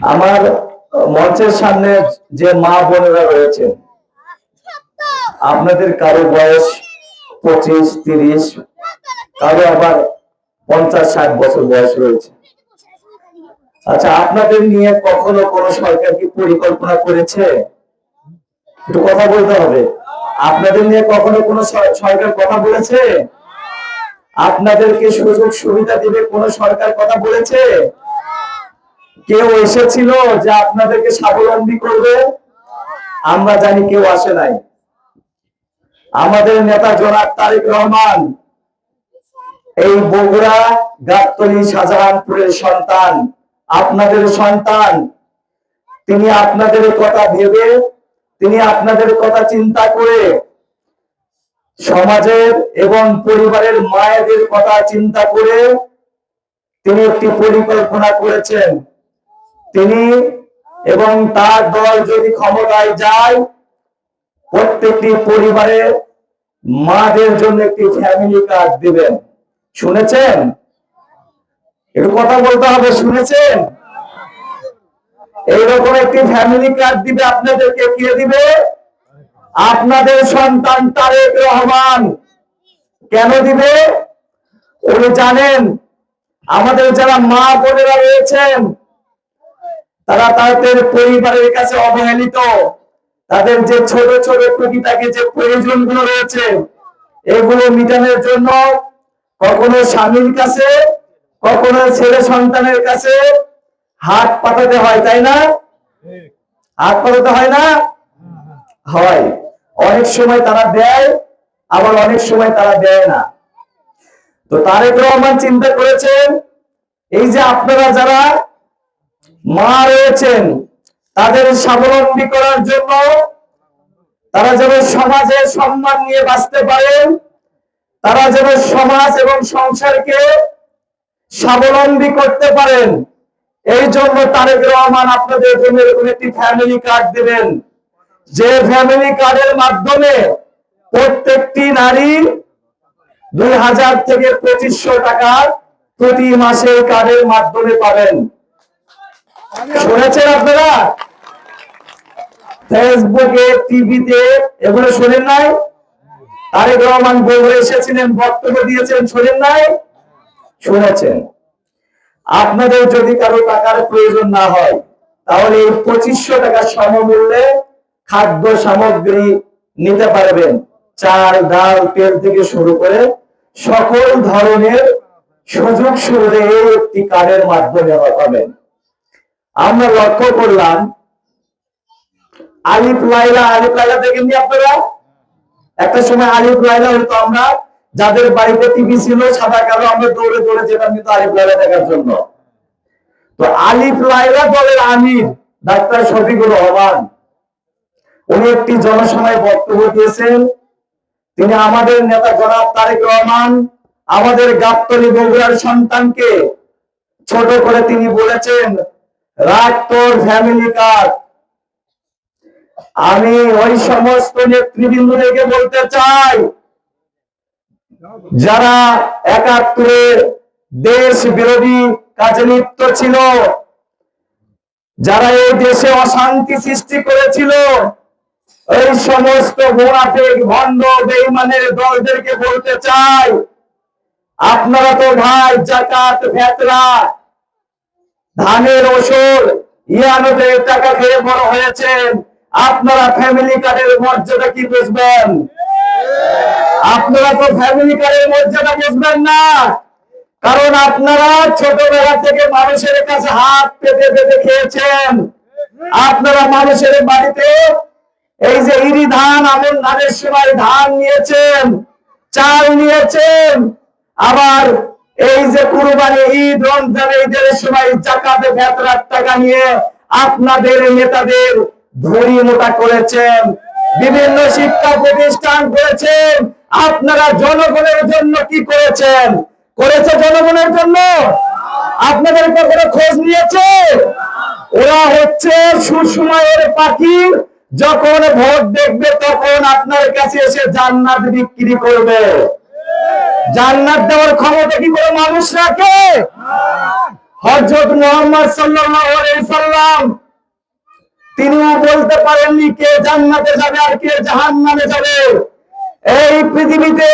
আমার মঞ্চের সামনে যে মা বোনেরা রয়েছেন আপনাদের কারও বয়স পঁচিশ, তিরিশ, কারও আবার পঞ্চাশ, ষাট বছর বয়স রয়েছে। আচ্ছা আপনাদের নিয়ে কখনো কোন সরকার কি পরিকল্পনা করেছে? একটু কথা বলতে হবে। আপনাদের নিয়ে কখনো কোন সরকার কথা বলেছে? আপনাদেরকে সুযোগ সুবিধা দিবে কোন সরকার কথা বলেছে? কেউ এসেছিল যে আপনাদেরকে স্বাবলম্বী করবে? আমরা জানি কেউ আসে নাই। আমাদের নেতা জনাব তারেক রহমান, এই বগুড়া গাবতলী শাহজাহানপুরের সন্তান, আপনাদের সন্তান। তিনি আপনাদের কথা ভেবে, তিনি আপনাদের কথা চিন্তা করে সমাজের এবং পরিবারের মায়েদের কথা চিন্তা করে তিনি একটি পরিকল্পনা করেছেন। তিনি এবং তার দল যদি ক্ষমতায় যায়, প্রত্যেকটি পরিবারে মাদের জন্য একটি ফ্যামিলি কার্ড দিবেন। শুনেছেন? একটু কথা বলতে হবে, শুনেছেন? এইরকম একটি ফ্যামিলি কার্ড দিবে, আপনাদেরকে কে দিবে? আপনাদের সন্তান তারেক রহমান। কেন দিবে? উনি জানেন, আমাদের যারা মা বোনেরা রয়েছেন তারা তাদের পরিবারের কাছে অবহেলিত। তাদের যে ছোট ছোট টুকিটাকে যে প্রয়োজনগুলো রয়েছে, এগুলো মিটানোর জন্য কখনো স্বামীর কাছে, কখনো ছেলে সন্তানের কাছে হাত পাঠাতে হয়, তাই না? হাত পাঠাতে হয় না? হয়। অনেক সময় তারা দেয়, আবার অনেক সময় তারা দেয় না। তো তারেক রহমান চিন্তা করেছেন, এই যে আপনারা যারা মা রয়েছেন। তাদের স্বাবলম্বী করার জন্য তারা যেন সমাজে সম্মান নিয়ে বাঁচতে পারেন তারা যেন সমাজ এবং সংসারকে স্বাবলম্বী করতে পারেন। এই জন্য তারেক রহমান আপনাদের জন্য এরকম একটি ফ্যামিলি কার্ড দিবেন। যে ফ্যামিলি কার্ডের মাধ্যমে প্রত্যেকটি নারী দুই হাজার থেকে পঁচিশশো টাকা প্রতি মাসে কার্ডের মাধ্যমে পাবেন। শুনেছেন আপনারা? ফেসবুকে, টিভিতে, এগুলো শোনেন নাই? তারেক রহমান বগুড়া এসেছিলেন, বক্তব্য দিয়েছেন, শোনেন নাই? শুনেছেন। আপনাদের যদি কারও টাকার প্রয়োজন না হয়, তাহলে এই পঁচিশশো টাকা সমমূল্যে খাদ্য সামগ্রী নিতে পারবেন। চাল, ডাল, তেল থেকে শুরু করে সকল ধরনের সুযোগ সুবিধা এই একটি কার্ডের মাধ্যমে পাবেন। আমরা লক্ষ্য করলাম, আলিফ লাইলা আলিফ লাইলা দেখেননি আপনারা? একটা সময় আলিফ লাইলা হয়তো আমরা, যাদের বাড়িতে টিভি ছিল, সাদা কালো, আমরা দৌড়ে দৌড়ে যেতাম কিন্তু আলিফ লাইলা দেখার জন্য। তো আলিফ লাইলা দলের আমির, ডাক্তার শফিকুর রহমান উনি একটি জনসভায় বক্তব্য দিয়েছেন। তিনি আমাদের নেতা জনাব তারেক রহমান, আমাদের গাবতলী বগুড়ার সন্তানকে ছোট করে তিনি বলেছেন রাখ তোর ফ্যামিলি কার্ড আমি ওই সমস্ত নেতৃবৃন্দদেরকে বলতে চাই, যারা একাত্তরে দেশ বিরোধী কাজে লিপ্ত ছিল, যারা এই দেশে অশান্তি সৃষ্টি করেছিল, এই সমস্ত মোনাফেক, ভণ্ড বেইমানের দলদেরকে বলতে চাই, আপনারা তো ভাই, জাকাত ভেতরা ধানের ওষুধ ইয়ানদের টাকা খেয়ে বড় হয়েছেন। আপনারা ফ্যামিলি কার্ডের মর্যাদা কি বুঝবেন? আপনারা তো ফ্যামিলি কার্ডের মর্যাদা বুঝবেন না। কারণ আপনারা ছোটবেলা থেকে মানুষের কাছে হাত পেতে পেতে খেয়েছেন। আপনারা মানুষের বাড়িতে এই যে ইরি ধান আমন ধানের সময় ধান নিয়েছেন, চাল নিয়েছেন, আবার এই যে কুরবানি ঈদ, রমজান, ঈদের সময় জাকাতে ভেতরার টাকা নিয়ে আপনাদের নেতাদের ধরি মোটা করেছেন। বিভিন্ন শিক্ষা প্রতিষ্ঠান করেছেন। আপনারা জনগণের জন্য কি করেছেন? করেছে জনগণের জন্য? আপনাদের কখনো খোঁজ নিয়েছে? ওরা হচ্ছে সুসময়ের পাখি। যখন ভোট দেখবে, তখন আপনার কাছে এসে জান্নাত বিক্রি করবে। জান্নাত দেওয়ার ক্ষমতা কি করে মানুষ রাখে? হজরত মোহাম্মদ সাল্লাম, তিনিও বলতে পারেননি কে জান্নাতে যাবে আর কে জাহান্নামে যাবে। এই পৃথিবীতে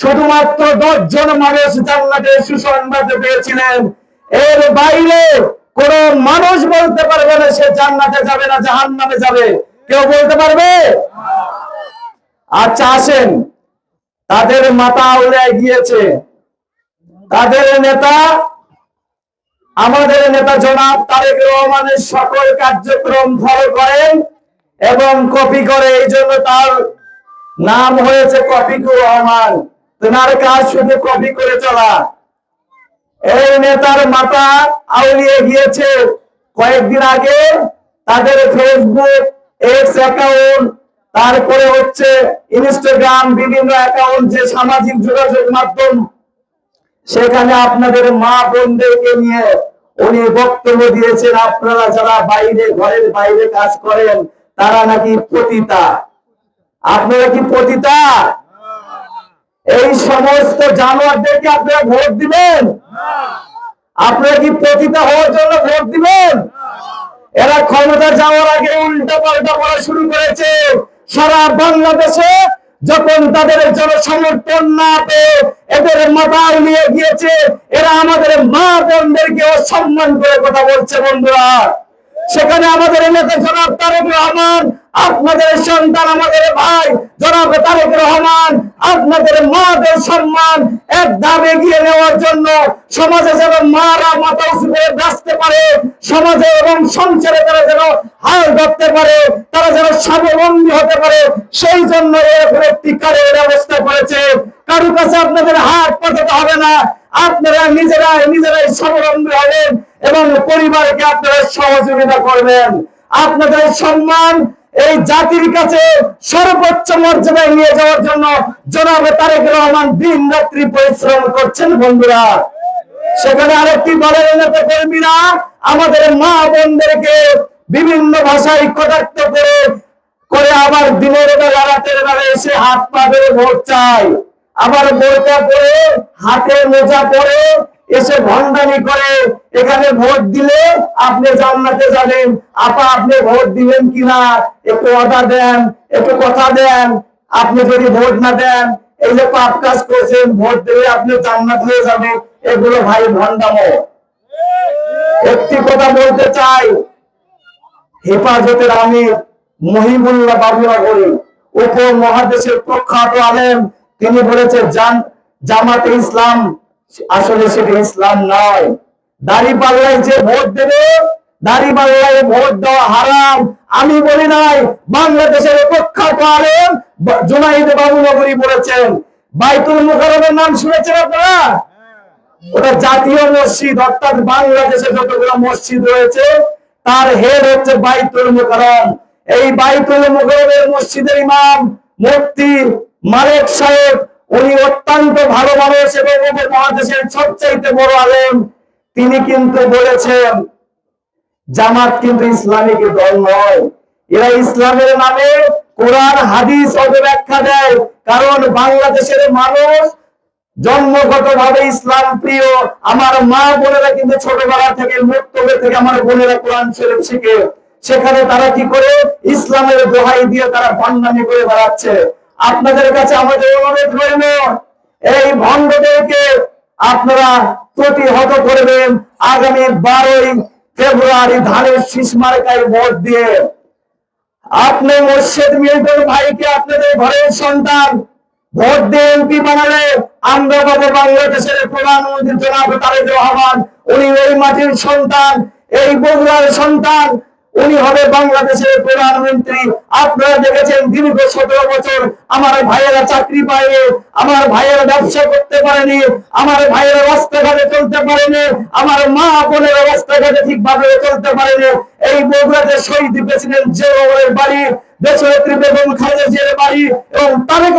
শুধুমাত্র দশ জন মানুষ জান্নাতের সুসংবাদ পেয়েছিলেন। এর বাইরে কোন মানুষ বলতে পারবে না সে জান্নাতে যাবে না জাহান্নামে যাবে। কেউ বলতে পারবে? আচ্ছা আসেন। তাদের মাথা আউলায় গিয়েছে তাদের নেতা, আমাদের নেতা জনাব তারেক রহমানের সকল কার্যক্রম ফলো করেন এবং কপি করে, এই জন্য তার নাম হয়েছে কপিকুর রহমান। তেনার কাজ শুধু কপি করে চলা। এই নেতার মাথা আউলিয়ে গিয়েছে। কয়েকদিন আগে তাদের ফেসবুক এক্স অ্যাকাউন্ট তারপরে হচ্ছে ইনস্টাগ্রাম বিভিন্ন অ্যাকাউন্ট যে সামাজিক যোগাযোগ মাধ্যম, সেখানে আপনাদের মা বোনদেরকে নিয়ে উনি বক্তব্য দিয়েছেন, আপনারা যারা বাইরে, ঘরের বাইরে কাজ করেন, তারা নাকি পতিতা। আপনারা কি পতিতা? এই সমস্ত জানোয়ারদেরকে আপনারা ভোট দিবেন? আপনারা কি পতিতা হওয়ার জন্য ভোট দিবেন? এরা ক্ষমতা যাওয়ার আগে উল্টা পাল্টা করা শুরু করেছে। সারা বাংলাদেশে যখন তাদের জনসমর্থন না পেয়ে এদের মাথা নিয়ে গিয়েছে, এরা আমাদের মা বোনদেরকে সম্মান করে কথা বলছে বন্ধুরা। সেখানে আমাদের নেতা জনাব তারেক রহমান, আপনাদের সন্তান আমাদের ভাই জনাব তারেক রহমান, আপনাদের মাদের সম্মান এক ধাপ এগিয়ে নেওয়ার জন্য সমাজে যেন মারা মাথা উঁচু করে বাঁচতে পারে, সমাজে এবং সংসারে তারা যেন হাল ধরতে পারে, তারা যেন স্বাবলম্বী হতে পারে সেই জন্য এরকম একটি কারের ব্যবস্থা করেছে। কারও কাছে আপনাদের হাত পাঠাতে হবে না। আপনারা নিজেরাই নিজেরাই স্বাবলম্বী হবেন এবং পরিবারকে আপনারা সহযোগিতা করবেন। আপনাদের সম্মান এই জাতির কাছে সর্বোচ্চ মর্যাদায় নিয়ে যাওয়ার জন্য জনাব তারেক রহমান দিন রাত্রি পরিশ্রম করছেন, বন্ধুরা। সেখানে আরেকটি দলের নেতা কর্মীরা আমাদের মা বোনদেরকে বিভিন্ন ভাষায় কটাক্ত করে করে আবার দিনের বেলা, রাতের বেলা এসে হাত পা ধরে ভোট চায়। আবার বোরকা পরে, হাতে মোজা পরে এসে ভণ্ডামি করে। এখানে ভোট দিলে আপনি জান্নাতে যাবেন। আপা, আপনি ভোট দিবেন কিনা? একটু অর্ডার দেন, একটু কথা দেন। আপনি যদি ভোট না দেন, এই যে পাপ কাজ করছেন, ভোট দিলে আপনি জান্নাত হয়ে যাবেন। এগুলো ভাই ভণ্ডামো। একটি কথা বলতে চাই হেফাজতের আমির মহিবুল্লাহ বাবুনগরী উপ মহাদেশের প্রখ্যাত আলেম। তিনি বলেছে জান জামাতে ইসলাম আসলে সেটা ইসলাম নয়। দাড়ি পাল্লায় যে ভোট দেবে দাড়ি পাল্লায় ভোট দেওয়া হারাম। আমি বলি নাই বাংলাদেশের প্রখ্যাত আলেম জুনাইদ বাবুনগরী বলেছেন। বাইতুল মুকাররমের নাম শুনেছেন আপনারা? ওটা জাতীয় মসজিদ অর্থাৎ বাংলাদেশে যতগুলো মসজিদ রয়েছে তার হেড হচ্ছে বাইতুল মুকাররম। এই বাইতুল মুকাররমের মসজিদের ইমাম মুফতি মালিক সাহেব, উনি অত্যন্ত ভালো মানুষ এবং উপমহাদেশের সবচাইতে বড় আলেম। তিনি কিন্তু বলেছেন, জামাত কিন্তু ইসলামিক দল নয়। এরা ইসলামের নামে কোরআন, হাদিস অপব্যাখ্যা দেয়। কারণ বাংলাদেশের মানুষ জন্মগত ভাবে ইসলাম প্রিয়, আমার মা বোনেরা কিন্তু ছোটবেলা থেকে, মুক্তবে থেকে আমার বোনেরা কোরআন শরীফ শিখে, সেখানে তারা কি করে? ইসলামের দোহাই দিয়ে তারা ভণ্ডামি করে বেড়াচ্ছে। আপনাদের কাছে আমাদের অনুরোধ রইল, এই ভণ্ডদেরকে আপনারা প্রতিহত করবেন আগামী বারোই ফেব্রুয়ারি ধানের শীষ মার্কায় ভোট দিয়ে। আপনি মোর্শেদ মিল্টন ভাইকে আপনাদের ঘরের সন্তান ভোট দিয়ে এমপি বানালে বাংলাদেশের প্রধানমন্ত্রী জনাব তারেক রহমান। উনি এই মাটির সন্তান, এই বগুড়ার সন্তান। উনি হবে বাংলাদেশের প্রধানমন্ত্রী। আপনারা দেখেছেন দীর্ঘ সতেরো বছর আমার ভাইয়েরা চাকরি পায়নি, আমার ভাইয়েরা ব্যবসা করতে পারেনি, আমার ভাইয়েরা রাস্তাঘাটে চলতে পারেনি, আমার মা বোনেরা রাস্তাঘাটে ঠিকভাবে চলতে পারেনি। এই বগুড়াতে শহীদ প্রেসিডেন্ট জিয়াউর বাড়ি বেগম খালেদা জিয়ার তারেক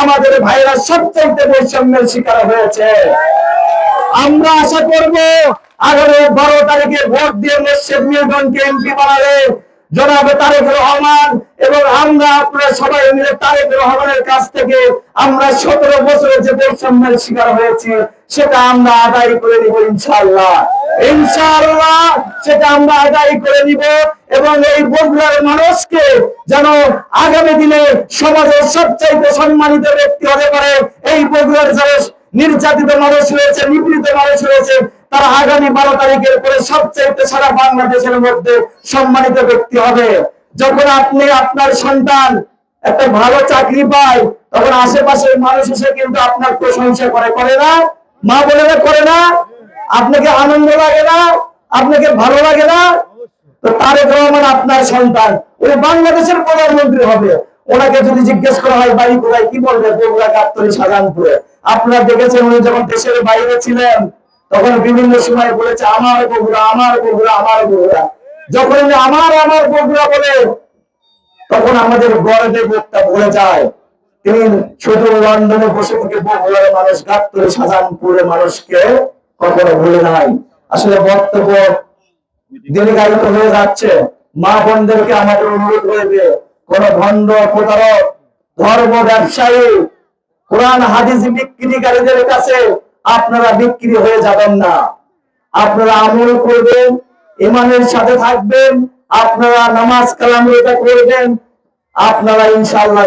আমাদের বৈষম্যের শিকার হয়েছে। আমরা আশা আগামী বারো তারিখে ভোট দিয়ে এমপি বানালে জনাবে তারেক রহমান এবং আমরা আপনারা সবাই মিলে তারেক রহমানের কাছ থেকে আমরা সতেরো বছরের যে বৈষম্যের শিকার হয়েছি সেটা আমরা আদায় করে নিব ইনশাআল্লাহ। ইনশাআল্লাহ সেটা আমরা আদায় করে নিব এবং এই বগুড়ার মানুষকে যেন আগামী দিনে সমাজের সবচাইতে সম্মানিত ব্যক্তি হতে পারে। এই বগুড়ার যারা নির্যাতিত মানুষ রয়েছে, নিপীড়িত মানুষ রয়েছে, তারা আগামী বারো তারিখের পরে সবচাইতে সারা বাংলাদেশের মধ্যে সম্মানিত ব্যক্তি হবে। যখন আপনি আপনার সন্তান একটা ভালো চাকরি পায়, তখন আশেপাশের মানুষ এসে কিন্তু আপনার প্রশংসা করে করে না? মা বোনেরা করে না, আপনাকে আনন্দ লাগে না, আপনাকে ভালো লাগে না। তো তারেক রহমান আপনার সন্তান উনি বাংলাদেশের প্রধানমন্ত্রী হবে। ওনাকে যদি জিজ্ঞেস করা হয় বাড়ি কোথায়? কি বলবে? বগুড়া, গাবতলী শাহজাহানপুরে আপনারা দেখেছেন উনি যখন দেশের বাইরে ছিলেন, তখন বিভিন্ন সময় বলেছে, আমার বগুড়া আমার বগুড়া আমার বগুড়া। যখন আমার আমার বগুড়া বলে, তখন আমাদের গর্বে বুকটা ভরে যায়। শুধু লন্ডনে বসে মানুষ মানুষকে কখনো ভুলে নাই। আসলে বক্তব্য হয়ে যাচ্ছে। মা বোনদেরকে অনুরোধ কোন ভণ্ড প্রতারক, ধর্ম ব্যবসায়ী, কোরআন, হাদিস বিক্রিকারীদের কাছে আপনারা বিক্রি হয়ে যাবেন না। আপনারা আমল করবেন, ইমানের সাথে থাকবেন, আপনারা নামাজ কালাম করবেন, আপনারা ইনশাআল্লাহ